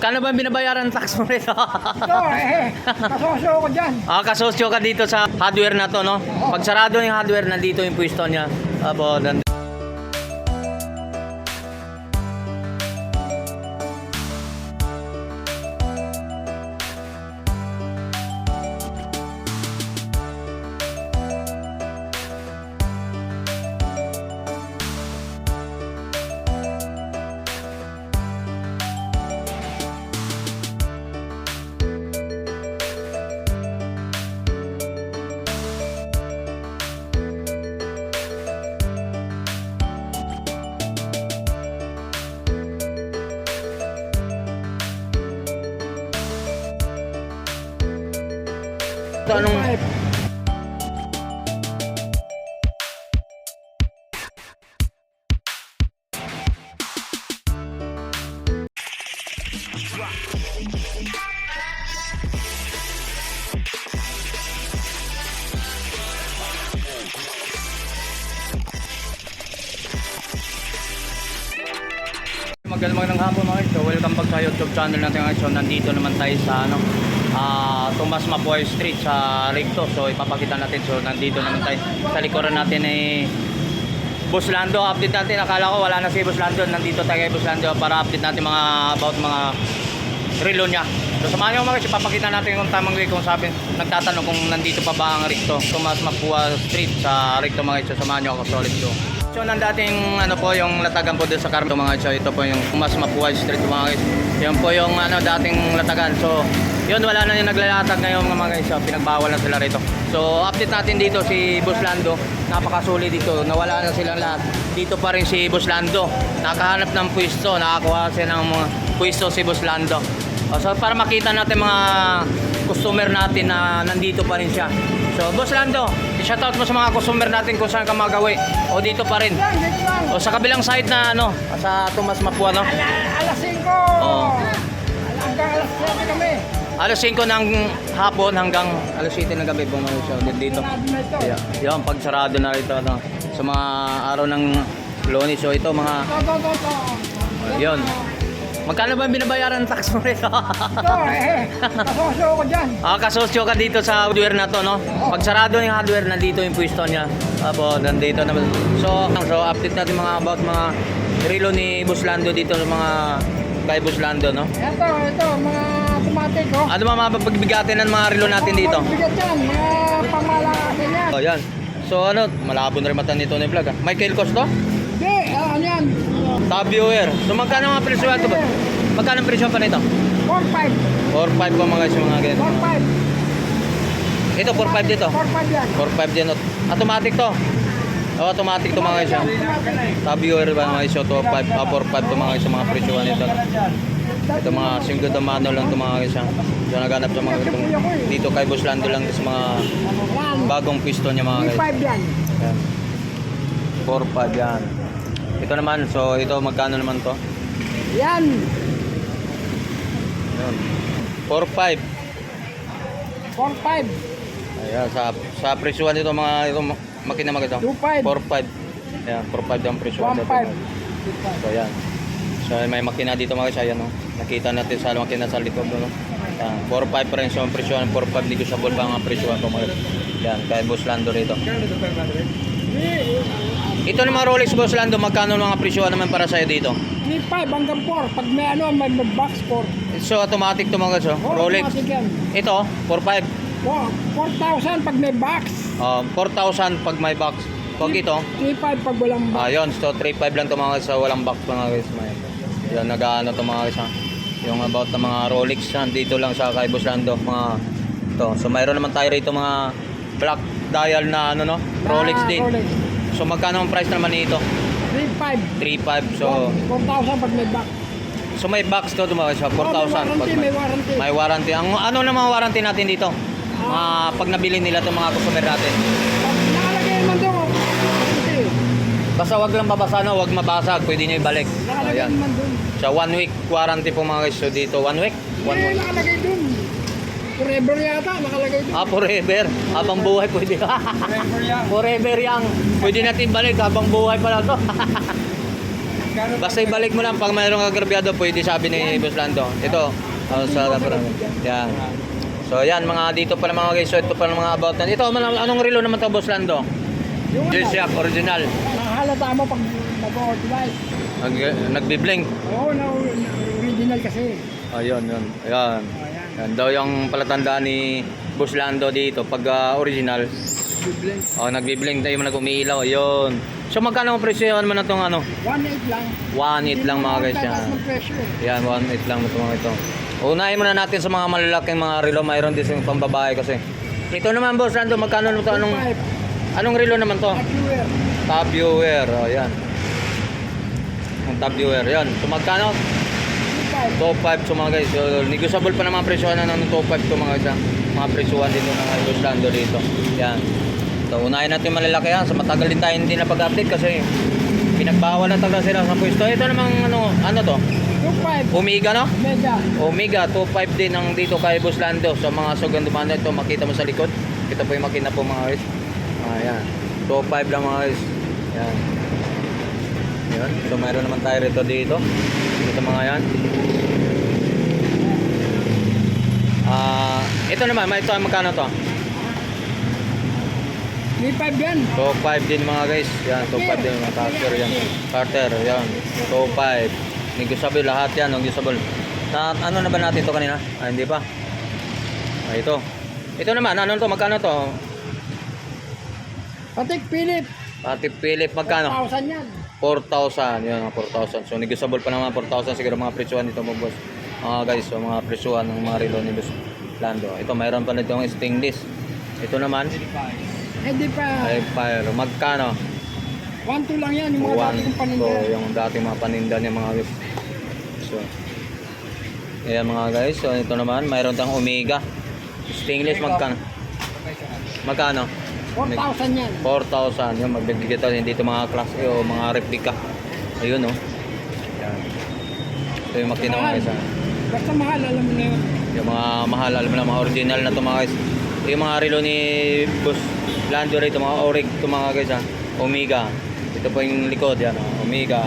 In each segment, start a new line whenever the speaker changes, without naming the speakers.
Kano ba binabayaran ang tax mo rito?
Ito, eh, kasosyo ko dyan.
ah, kasosyo ka dito sa hardware na to, no? Pag sarado yung hardware, nandito yung pwesto niya. Apo, nand- Magandang magandang hapon mga ito. Welcome back sa YouTube channel natin ngayon. So, nandito naman tayo sa ano, ah, Tomas Mapuay Street sa Recto. So, ipapakita natin. So, nandito naman tayo. Sa likuran natin ay Boss Lando. Update natin. Akala ko wala na si Boss Lando. Nandito tayo kay Boss Lando para update natin mga about mga relo niya. So, samahan niyo mga kasi papakita natin kung tamang way kung sabi nagtatanong kung nandito pa ba ang Recto. Tomas Mapuay Street sa Recto mga ito. Samahan niyo ako sa ulit ko. So nang dating ano po yung latagan po doon sa Carmen mga so ito po yung Mas Mapuay Street mga guys. Yan po yung ano dating latagan. So yun wala na yung naglalatag ngayon mga guys. So, pinagbawal na sila rito. So update natin dito si Boss Lando. Napakasuli dito. Nawala na silang lahat. Dito pa rin si Boss Lando. Nakahanap ng pwesto. Nakakuha siya ng mga pwesto si Boss Lando. O, so para makita natin mga customer natin na nandito pa rin siya. So Boss Lando, shoutout mo sa mga customer natin kung saan ka magawi. O dito pa rin.
Yan, dito lang.
O sa kabilang side na ano, sa Tomas Mapua no.
Ala, alas 5.
Oo.
Hanggang alas 7 kami.
Alas 5 ng hapon hanggang alas 7 ng gabi bumalik siya ulit dito.
Sarado na ito.
Yeah. Yan, pag sarado na rito no, sa mga araw ng Lunes. So ito mga
Ito, ito, ito, ito.
Yun. Magkano ba binabayaran ang tax mo rito?
Ito, eh, kasosyo ko dyan.
Ah, kasosyo ka dito sa hardware na to, no? Pag sarado yung hardware, nandito yung pwesto niya. Apo, nandito naman. So, so update natin mga about mga relo ni Buslando dito sa mga kay Buslando, no?
Ito, ito, mga automatic, oh.
Ano ba mga pagbigatin ng mga relo natin dito?
Bigat yan, mga pamalakasin yan.
Oh, yan. So, ano, malabo na rin mata nito ni vlog, ah. Michael Costo?
Hindi, ah, ano yan?
Top viewer. So, magkano mga presyo ito ba? Magkano presyo pa nito?
4-5.
4-5 pa mga guys, yung mga ganito.
4-5.
Ito, 4-5 dito.
4-5 yan.
4-5 din. Automatic to. Oh, automatic to mga guys. ah. Top viewer ba mga guys? So, to 5, ah, 4-5 to mga guys, yung mga presyo nito. Ito mga single the manual lang to mga guys. ah. So, naghanap sa mga itong, dito kay Boss Lando lang sa mga bagong piston niya mga guys.
5 yan.
Yan. 4-5 yan. Ito naman, so ito magkano naman to?
Yan.
Yun. 4-5.
4-5.
Ayan, sa sa presyuan dito mga ito ma- makina ito.
2.5.
4-5. Ayan, 4-5 ang presyuan dito.
1.5.
So ayan. So may makina dito mga guys, ayan no. Nakita natin sa makina sa likod no. Ayan, 4-5 pa rin so ang presyuan, 4-5 negotiable pa ang presyuan ko mga. Ayan, kay Boss Lando rito. Ito naman Rolex Boss Lando, magkano mga presyuan naman para sa'yo dito?
3.5 hanggang 4. Pag may ano, may box 4.
So automatic to mga guys, oh.
Oh,
Rolex.
automatic yan.
Ito, 4-5.
Four- 4,000 pag may box.
Uh, 4,000 pag may box. Pag ito,
3.5 pag walang box.
ayun, so 3,500 lang guys, so walang box mga guys. May, yan, nag-ano to mga guys ha. Yung about ng mga Rolex, yan, dito lang sa kay Boss Lando, mga to. So mayroon naman tayo rito mga black dial na ano no, Rolex
Ah,
din.
Rolex.
So magkano ang price naman nito?
3.5.
3,500. So
4,000 pag may box.
so may box to guys, ha, 4,000 pag
Oh, may warranty, may warranty.
may warranty. Ang ano na mga warranty natin dito? Mga
Ah.
pag nabili nila itong mga customer natin.
Pag nakalagay naman doon, warranty.
Basta wag lang babasa no, wag mabasag, pwede niyo ibalik.
Nakalagay
Ayan.
naman doon.
So one week warranty po mga guys. So dito one week. One
Eh,
week.
nakalagay doon. Forever yata, nakalagay doon.
Ah, forever. Habang buhay pwede. forever yang. Pwede natin balik habang buhay pala to. Basta ibalik mo lang pag mayroong agrabyado, pwede sabi ni Boss Lando. Ito, oh, sa Yan. So yan mga dito pala mga guys, so ito pala mga about na. Ito, anong relo naman to Boss Lando?
Yung ano,
G-Shock original.
Nakahalata mo pag nag-authorize.
Nag, nagbi-blink.
Oo, na, na original kasi.
Ayun, yun. Ayan.
Ayan.
Yan daw yung palatandaan ni Boss Lando dito pag ah, original.
Bibling.
Oh, nagbi-blink tayo nag umiilaw. Ayun. So magkano ang presyo mo na tong ano?
1.8 lang.
1.8 lang mga guys yan.
Eh.
Yan, 1.8 lang ito mga ito. Unahin muna natin sa mga malalaking mga relo. Mayroon din sa pambabae kasi. Ito naman boss, Lando, magkano naman? Anong,
2.5.
anong relo naman to?
At viewer.
Top viewer. Oh, yan. Ang top viewer. Yan. So magkano?
2.5.
Top 5 so mga guys. So, negotiable pa naman presyohan ng top 5 to mga guys. ah. Mga presyohan dito ng mga Lando dito. Yan. So unahin natin malalaki ha. So matagal din tayo hindi na pag-update kasi pinagbawal na talaga sila sa pwesto. Ito namang ano, ano to?
2.5.
Omega no?
Mega.
Omega 25 din ang dito kay Boss Lando. So mga sugan dumanda ito makita mo sa likod. Ito po yung makina po mga guys. Ayan. 25 lang mga guys. Yan. Yan. So mayroon naman tayo rito dito. Dito mga yan. Ah, ito naman, may ito magkano to?
3.5 yan.
Top 5 din mga guys. Yan, top 5 din mga Carter yan. Carter, yan. Top 5. Negotiable lahat yan, negotiable. Na, ano na ba natin to kanina? Ah, hindi pa. Ah, ito. Ito naman, ano to? Magkano to?
Patik Philip.
Pati Philip, magkano?
1,000 yan.
4,000. Yan, mga 4,000. So, negotiable pa naman 4,000. Siguro mga presyuhan dito mo, boss. Mga guys, so, mga presyuhan ng mga relo ni Lando. Ito, mayroon pa nito yung stainless. Ito naman,
Hindi
ay fire. Magkano?
1-2 lang yan. Yung mga
One,
dati kong paninda.
So, yung dati mga paninda niya mga guys. So, ayan mga guys. So, ito naman, mayroon tayong Omega. Stainless, magkano? Magkano?
4,000 yan.
4,000. Yung magbibigay tayo dito mga class A o mga replica. Ayun oh. Yan. Ito yung makina mga guys.
Basta mahal, alam mo na yun.
Yung mga mahal, alam mo na, mga original na to mga guys. Yung mga relo ni Boss Lando rito, mga Orig to mga guys ha. Omega. Ito po yung likod, yan oh. Omega.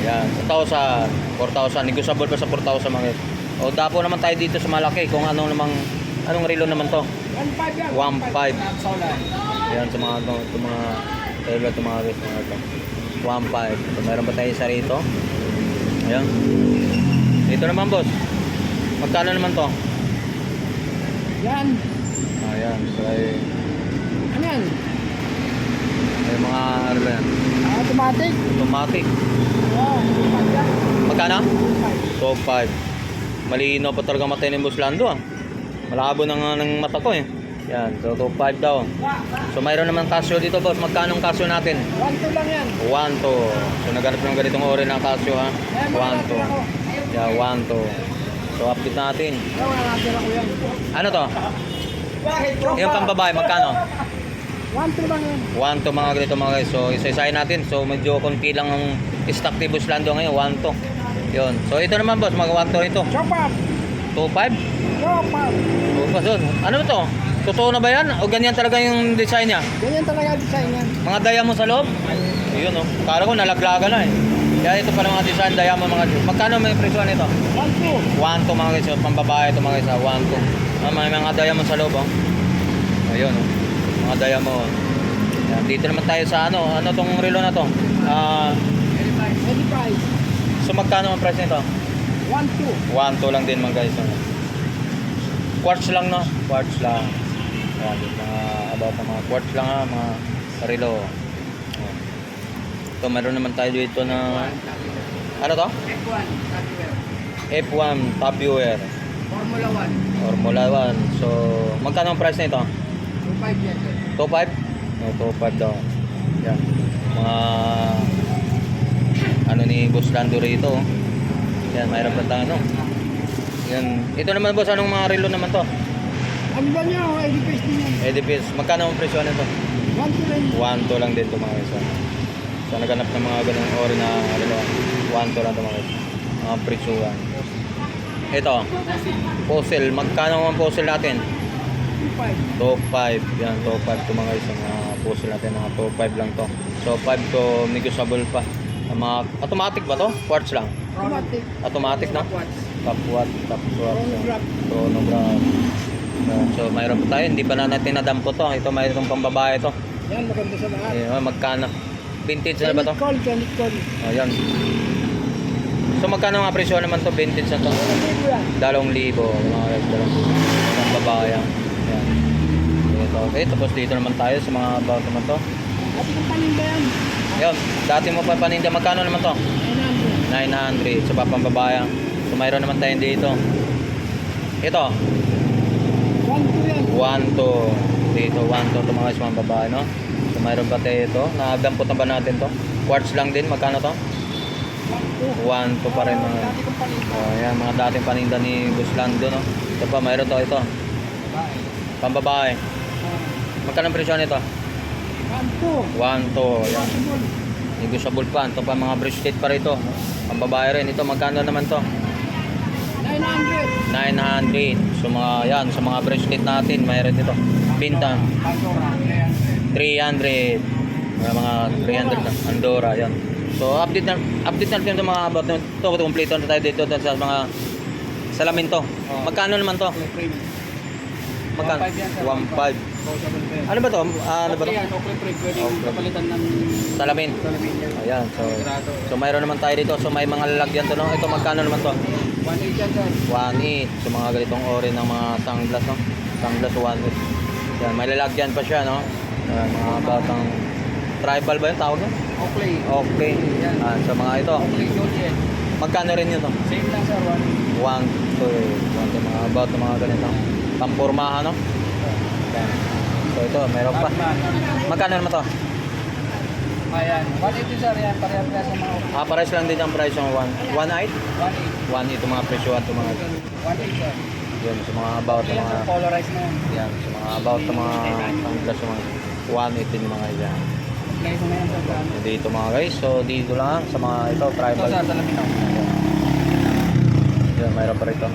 Ayan, 4,000. 4,000. Negotiable pa sa 4,000 mga guys. O dapo naman tayo dito sa malaki kung anong namang, anong relo naman to.
1.5 yan.
1.5. Ayan, sa mga, ito, ito mga, relo ito mga guys, mga ito. 1.5. So, meron pa tayo isa rito. Ayan. Dito naman boss. Magkano naman to?
Yan.
Ayan, so ay,
Ano yan?
ay mga ano ba yan?
Automatic.
Automatic.
Oo, 2.5.
Magkano?
2.5.
Top 5. Malino pa talaga mata ni Boss Lando ah. Malabo nga ng mata ko eh. Yan, so top 5 daw. So mayroon naman Casio dito boss. Magkano ang Casio natin?
1-2 lang yan.
1 to. So naghanap ng ganitong ori ng Casio ha. 1 to. Yeah, 1 to. So update natin. Ano to? Yung pambabae, magkano?
1-2 lang yan.
1 to mga ganito mga guys. So isa-isahin natin. So medyo konti lang ang stock ni Boss Lando ngayon. 1 to. Yun. So ito naman boss, mag 1 to ito.
Chop up.
2.5?
Chop up.
2 yun. Ano to? Totoo na ba yan? O ganyan talaga yung design niya?
Ganyan talaga ang design yan.
Mga diamond sa loob? Ayun oh. Kala ko nalaglaga na eh. Kaya ito pala mga design diamond mga Magkano may presyo nito?
1-2.
1 to mga guys. Pambabae ito mga guys. 1 to. Ah, may mga diamond sa loob oh. Ayun oh. Mga diamond. Yan. Dito naman tayo sa ano. Ano tong relo na to? Ah,
85.
so magkano ang price nito?
1-2.
1 to lang din mga guys. Ano. Quartz lang no? Quartz lang. Yan, mga about mga quartz lang ha, mga relo. Ito, meron naman tayo dito na ano to?
F1.
F1 top viewer
Formula 1.
Formula 1. So, magkano ang price nito?
2.5 yan. sir.
2.5? No, 2.5 daw. Yan. Mga ano ni Boss Lando rito. oh. Yan, mayroon pa tayo, no? Yan. Ito naman boss, anong mga relo naman to?
Ano ba niya? Oh, edifice din yan.
Edipis, magkano ang presyo nito?
1-2 lang.
1 to lang din to mga guys. So, naganap ng mga ganung ori na relo. 1 to lang to mga guys. Mga. Ito, fossil. Magkano ang fossil natin?
2.5.
Top 5. Yan, top 5 to mga guys. Ang mga fossil natin, mga top 5 lang to. So, 5 to negotiable pa. Ang mga, automatic ba to? Quartz lang.
Automatic.
Automatic na?
Watch.
Top watt, top watt.
Chronograph.
Chronograph. So, mayroon pa tayo. Hindi pa na natin nadampo to. Ito, mayroon pang babae to.
Yan, maganda sa lahat.
Ayun, magkano? Vintage na ba to?
Call, Janet Call.
Ayan. So, magkano nga presyo naman to? Vintage na to?
Ano yan?
Dalawang libo. Mga guys, dalawang dalawang babae. Ayan. Ito, okay. Tapos dito naman tayo sa mga about naman to.
At kung paninda yan.
Ayun. Dati mo pa paninda. Magkano naman to?
900.
900 sa papang babae. So, mayroon naman tayo dito. Ito.
1 yan.
1 to dito 1 to ito mga mga babae no so mayroon pa tayo ito nakadampot na ba natin to? Quartz lang din. Magkano to?
1
1 to pa rin mga oh, yan mga dating paninda ni Buslando no? Ito pa mayroon to. Ito. Pambabae. Magkano presyo nito?
1
1 to yan negotiable pa. Ito pa mga bracelet pa rito pambabae rin. Ito magkano naman to?
900.
900 so mga yan sa mga bracelet natin mayroon dito binta. 300 mga mga 300 na. Andorra yan so update na update natin itong mga about ito kompleto na tayo dito sa mga salamin to magkano naman to? Magkano? 1.5 ano ba to? Ah, ano ba to?
Okay pre. Pwede kapalitan ng
salamin.
salamin yan.
ayan so so mayroon naman tayo dito. So may mga lalagyan to no? Ito magkano naman to?
1.8 yan sir.
1.8 so mga ganitong ori ng mga sunglass no? Sunglass 1.8 yan may lalagyan pa siya no Ayan, mga batang tribal ba yung tawag no
Okay.
okay ah, so mga ito. Magkano rin yun to?
Same lang sir. 1.
One, two, one, two, mga about mga ganito. Pampurmahan, no? Yan. So ito, meron pa. Magkano naman to?
Ayan. 1.8 yun sir. Yan. Pareha-pareha sa mga
Ah, pares lang din ang price ng one. One eight?
1.8.
One eight, yung mga presyo at mga,
1.8 sir.
yun, sa mga about,
yan
mga,
sir. Polarized na yan.
yan, sa mga about, sa mga, sunglass, yung mga, one eight din yung mga yan.
Place na yan sir. Brand.
Dito mga guys, so dito lang sa mga ito,
Ito
tribal.
sir, salamin ako.
Yan, mayroon pa rito.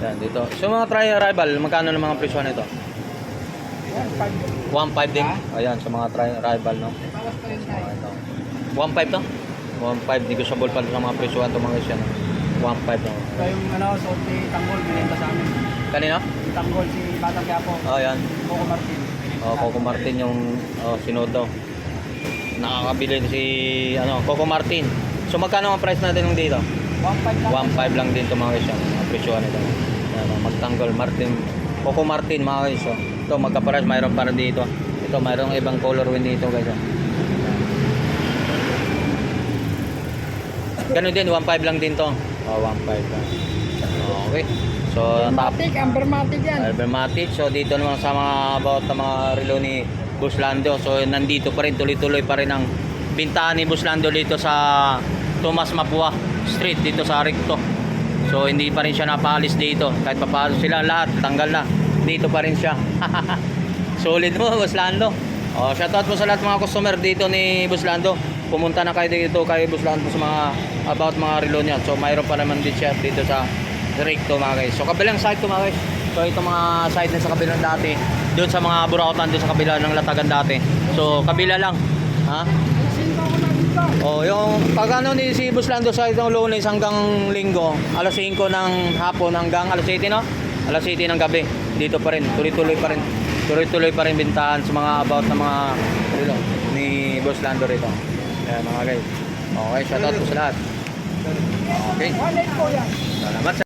Yan, dito. So mga tribal, magkano ng mga presyo nito?
1.5.
1.5 din. Ayan, sa mga tri- rival, no?
Bawas pa rin tayo.
Ito. 1.5 to? 1.5, negotiable pa sa mga presyo ito mga isyan. 1.5 no?
Ito yung ano, ni Tanggol. Binenta sa amin.
Kanino?
Si Tanggol, si Batang Quiapo.
Oh, yan.
Coco Martin.
Oh, Coco Martin yung oh, sinod daw. Nakakabili si ano, Coco Martin. So magkano ang price natin ng dito?
1.5 lang.
1.5 lang din to mga isyan. Mga presyo nito. Yan, oh, magtanggol Martin. Coco Martin mga guys. Oh. Ito magkaparas mayroon para dito. Ito mayroong ibang color win dito guys. oh. Ganun din, 1.5 lang din to. Oh, 1.5 lang. Okay. So, top
Matic, Ambermatic yan.
Albermatic. So, dito naman sa mga about ng mga relo ni Buslando. So, nandito pa rin, tuloy-tuloy pa rin ang bintahan ni Buslando dito sa Tomas Mapua Street, dito sa Recto. So, hindi pa rin siya napaalis dito. Kahit papasok sila lahat, tanggal na. Dito pa rin siya. Solid mo, Buslando. Oh, shoutout mo sa lahat mga customer dito ni Buslando. Pumunta na kayo dito kay Buslando sa mga about mga relo niya. So, mayroon pa naman din siya dito sa Recto mga guys. So, kabilang side to mga guys. So, ito mga side na sa kabilang dati. Doon sa mga burautan doon sa kabila ng latagan dati. So, kabila lang. Ha? Oh, yung pag ano ni si Buslando sa itong lunes hanggang linggo, alas 5 ng hapon hanggang alas 7 no? Alas 7 ng gabi. Dito pa rin, tuloy-tuloy pa rin. Tuloy-tuloy pa rin bintahan sa mga about ng mga ano, ni Buslando rito. Ayan mga guys. Okay, shoutout po sa lahat. Okay.
1.8 po yan.
Salamat sa